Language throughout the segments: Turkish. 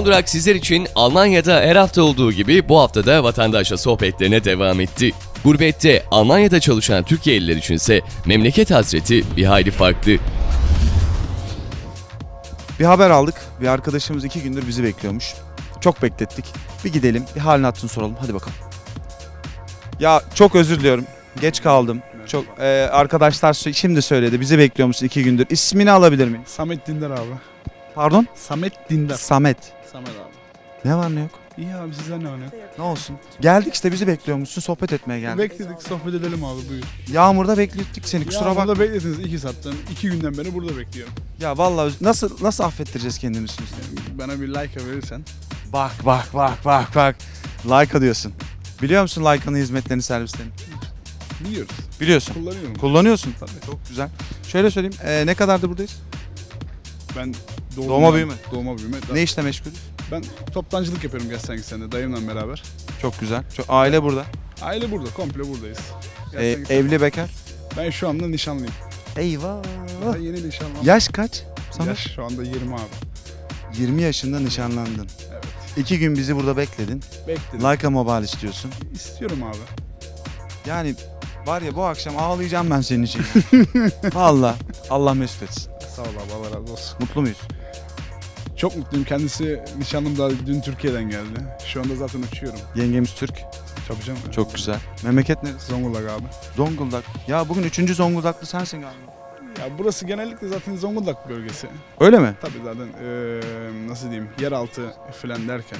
Son durak sizler için Almanya'da her hafta olduğu gibi bu hafta da vatandaşla sohbetlerine devam etti. Gurbette Almanya'da çalışan Türkiye'liler içinse memleket hasreti bir hayli farklı. Bir haber aldık. Bir arkadaşımız iki gündür bizi bekliyormuş. Çok beklettik. Bir gidelim, bir halini hatırını soralım. Hadi bakalım. Ya çok özür diliyorum. Geç kaldım. Çok e, arkadaşlar şimdi söyledi. Bizi bekliyormuş iki gündür. İsmini alabilir miyim? Samet Dindar abi. Pardon? Samet Dindar. Samet. Samet abi. Ne var ne yok? İyi abi sizden ne var ne? Ne olsun? Geldik işte bizi bekliyormuşsun. Sohbet etmeye geldik. Bekledik sohbet edelim abi buyur. Yağmurda beklettik seni. Kusura bakma. burada beklediniz iki saatten. iki günden beri burada bekliyorum. Ya vallahi nasıl nasıl affettireceğiz kendimizi? Bana bir like verirsen. Bak bak bak bak bak. Leica diyorsun. Biliyor musun Leica'nın hizmetlerini, servislerini? Biliyoruz. Biliyorsun. Kullanıyorum. Kullanıyorsun. Tabii. Çok güzel. Şöyle söyleyeyim. e, ne kadardır buradayız? Ben doğma, büyüme. Doğma büyüme. Ne işle meşgulüz? Ben toptancılık yapıyorum gel sen sen de dayımla beraber. Çok güzel. Çok, aile burada. Aile burada komple buradayız. E, sen. evli bekar. Ben şu anda nişanlıyım. Eyvah. Daha yeni nişanlandım. Yaş kaç? Sana Yaş şu anda 20 abi. 20 yaşında nişanlandın. Evet. İki gün bizi burada bekledin. Bekledim. Leica Mobile istiyorsun. İstiyorum abi. Yani var ya bu akşam ağlayacağım ben senin için. Valla. Allah mesut etsin. Sağ ol abi Allah razı olsun. Mutlu muyuz? Çok mutluyum. Kendisi nişanlım daha dün Türkiye'den geldi. Şu anda zaten uçuyorum. Yengemiz Türk. Tabii canım. Çok güzel. Memleket neresi? Zonguldak abi. Zonguldak. Ya bugün üçüncü Zonguldaklı sensin galiba. Ya burası genellikle zaten Zonguldak bölgesi. Öyle mi? Tabii zaten eee, nasıl diyeyim yeraltı falan derken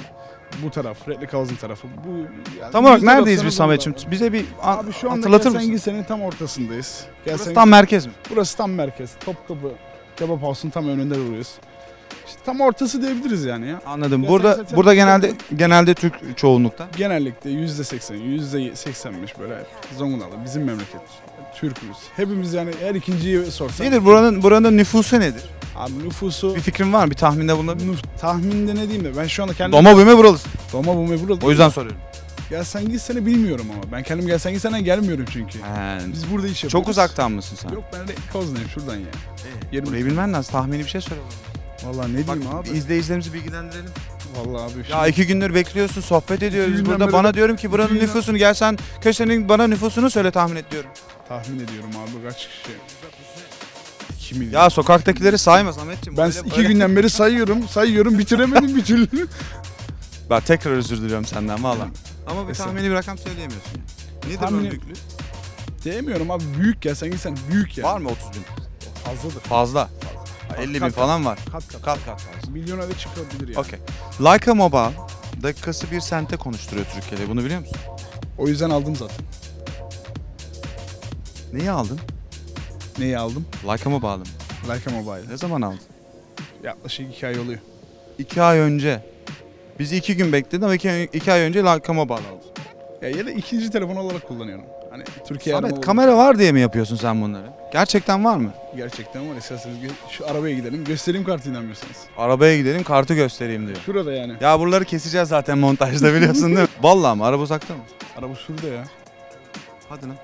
bu taraf, Recklinghausen tarafı. Bu yani Tam olarak neredeyiz biz Samet'ciğim? Zonguldak. Bize bir an- Abi şu anda hatırlatır mısın? Gelsengise'nin tam ortasındayız. Burası Gelsen- tam merkez mi? burası tam merkez. Topkapı Kebap House'un tam önünde duruyoruz. İşte tam ortası diyebiliriz yani ya. Anladım. Ya Burada sen- sen- burada genelde genelde Türk çoğunlukta. Genellikle yüzde seksen, yüzde seksenmiş böyle Zonguldak'ta bizim memleket. Türk'ümüz. Hepimiz yani her ikinciyi sorsak. Nedir buranın buranın nüfusu nedir? Abi nüfusu Bir fikrin var mı? Bir tahminde bulunabilir misin? nüf- tahminde ne diyeyim de ben şu anda kendim Doma büyüme buralısın. Doma bu burada. O yüzden soruyorum. Gelsen gitsene bilmiyorum ama. Ben kendim gelsen gitsene gelmiyorum çünkü. Biz burada iş yapıyoruz. Çok uzaktan mısın sen? Yok ben de Koznayım şuradan ya. Ee, Yerim- Burayı bilmen lazım. Tahmini bir şey söyle. Vallahi ne Bak diyeyim abi. izleyicilerimizi bilgilendirelim. Vallahi abi. Ya iki gündür bekliyorsun, sohbet ediyoruz. günden Burada beri- bana diyorum ki buranın günden- nüfusunu gel sen köşenin bana nüfusunu söyle tahmin et diyorum. tahmin ediyorum abi kaç kişi. 2 milyon. Ya sokaktakileri sayma Sametciğim. ben Öyle- iki öyle- günden beri sayıyorum, sayıyorum, bitiremedim bir türlü. Bak tekrar özür diliyorum senden valla. Ama bir Estağfurullah. tahmini bir rakam söyleyemiyorsun. Yani. Nedir Tahmini- büyüklüğü? Diyemiyorum abi büyük gelsen gitsen büyük yani. Var mı 30 bin? Fazladır. Fazla. 50 bin kat- falan var. Kat kat. Kat kat fazla. Milyona da çıkabilir yani. Okey. Leica Mobile dakikası bir sente konuşturuyor Türkiye'de. Bunu biliyor musun? O yüzden aldım zaten. Neyi aldın? Neyi aldım? Leica Mobile'ı mı? Leica Mobile. Ne zaman aldın? Yaklaşık 2 ay oluyor. İki ay önce. Bizi iki gün bekledin ama iki, iki ay önce Leica Mobile aldın. Ya, ya da ikinci telefon olarak kullanıyorum. Hani Türkiye Samet kamera var diye mi yapıyorsun sen bunları? Gerçekten var mı? Gerçekten var. İsterseniz gö- şu arabaya gidelim. Göstereyim kartı inanmıyorsanız. Arabaya gidelim kartı göstereyim diyor. Şurada yani. Ya buraları keseceğiz zaten montajda biliyorsun değil mi? Vallahi mı? Araba uzakta mı? Araba şurada ya. Hadi lan.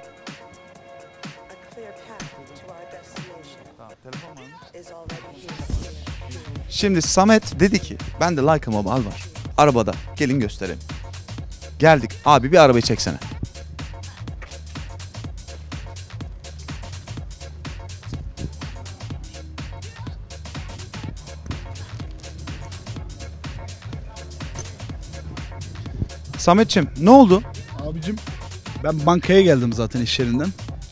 Telefon var mı? Şimdi Samet dedi ki bende Leica Mobile var. Arabada gelin gösterelim. Geldik abi bir arabayı çeksene. Sametçim ne oldu? Abicim ben bankaya geldim zaten iş yerinden.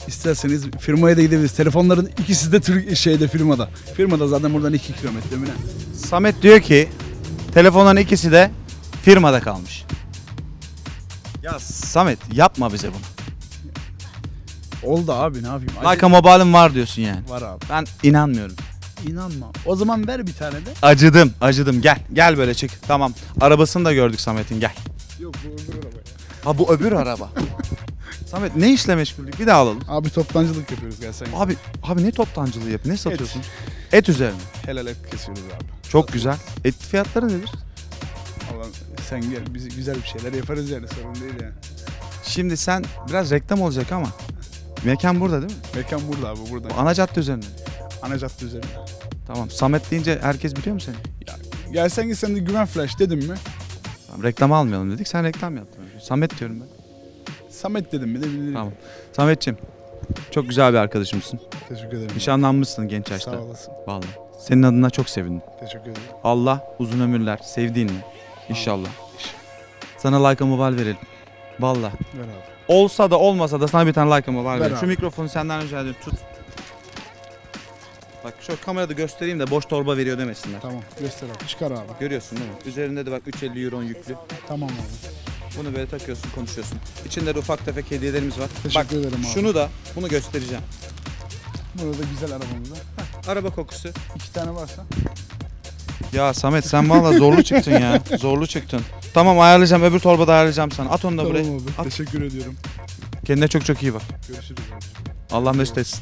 İsterseniz firmaya da gidebiliriz. Telefonların ikisi de Türk şeyde firmada. Firmada zaten buradan 2 kilometre mi ne? Samet diyor ki telefonların ikisi de firmada kalmış. Ya Samet yapma bize bunu. Oldu abi ne yapayım? Leica Mobile'ın var diyorsun yani. Var abi. Ben inanmıyorum. İnanma. O zaman ver bir tane de. Acıdım, acıdım. Gel, gel böyle çık. Tamam. Arabasını da gördük Samet'in. Gel. Yok bu öbür araba. Ha bu öbür araba. Samet ne işle meşguldük? Bir daha alalım. Abi toptancılık yapıyoruz gelsen. Abi, abi ne toptancılığı yap? Ne satıyorsun? Et, üzerine. Helal et kesiyoruz abi. Çok güzel. Et fiyatları nedir? Sen gel biz güzel bir şeyler yaparız yani sorun değil yani. Şimdi sen biraz reklam olacak ama. Mekan burada değil mi? Mekan burada abi burada. Bu ana cadde üzerinde. Ana cadde üzerinde. Tamam. Samet deyince herkes biliyor mu seni? Ya Gelsen gitsen de güven flash dedim mi? Tamam, reklam almayalım dedik. Sen reklam yaptın. Samet diyorum ben. Samet dedim mi de bilirim. Tamam. Sametçim. Çok güzel bir arkadaşımsın. Teşekkür ederim. Nişanlanmışsın genç yaşta. Sağ olasın. Vallahi. Senin adına çok sevindim. Teşekkür ederim. Allah uzun ömürler, sevdiğinle. İnşallah. Sana like mobile verelim. Vallahi. Ver abi. Olsa da olmasa da sana bir tane like mobile Ver verelim. Şu abi. mikrofonu senden rica ediyorum. Tut. Bak şu kamerada göstereyim de boş torba veriyor demesinler. Tamam göster abi. Çıkar abi. Görüyorsun değil mi? Üzerinde de bak 350 euro yüklü. Tamam abi. Bunu böyle takıyorsun, konuşuyorsun. İçinde de ufak tefek hediyelerimiz var. Teşekkür bak ederim abi. şunu da bunu göstereceğim. Burada da güzel arabamızda. Araba kokusu. İki tane varsa. Ya Samet sen valla zorlu çıktın ya. Zorlu çıktın. Tamam ayarlayacağım. Öbür torbada ayarlayacağım sana. At onu da buraya. Tamam abi. At. Teşekkür ediyorum. Kendine çok çok iyi bak. Görüşürüz abi. Allah mesut etsin.